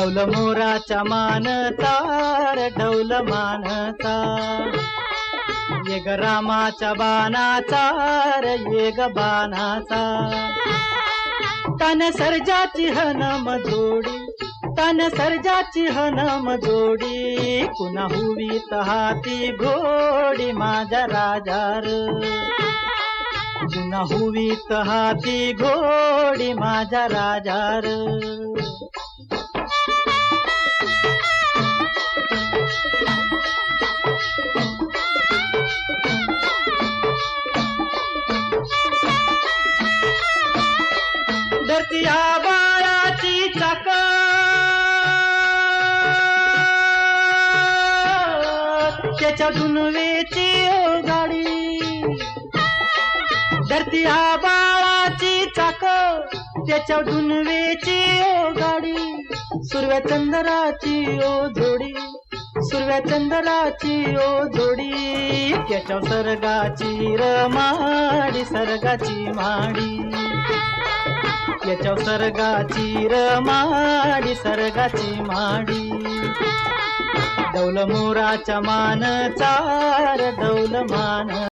डौल मोराच्या मानतार डौल मानता. ये ग रामाच्या बाणाचा र ये ग बाणाचा. तन सर्जाची हनम जोडी तन सर्जाची हनम जोडी कुणा हुवी हाती घोडी माझ्या राजार. पुन्हा हुवीत हाती घोडी माझ्या राजार. धरती बाळाची चाक त्याच्या दुनवेची गाडी धरती बाळाची चाक त्याच्या दुनवेची गाडी सुरव्या चंद्राची ओ जोडी. सुरव्या चंद्राची ओ जोडी. त्याच्या सर्गाची रमाडी सर्गाची माडी. याच्या सर्गाची रमाडी सर्गाची माडी. डौल मोराच्या मान चार डौल मान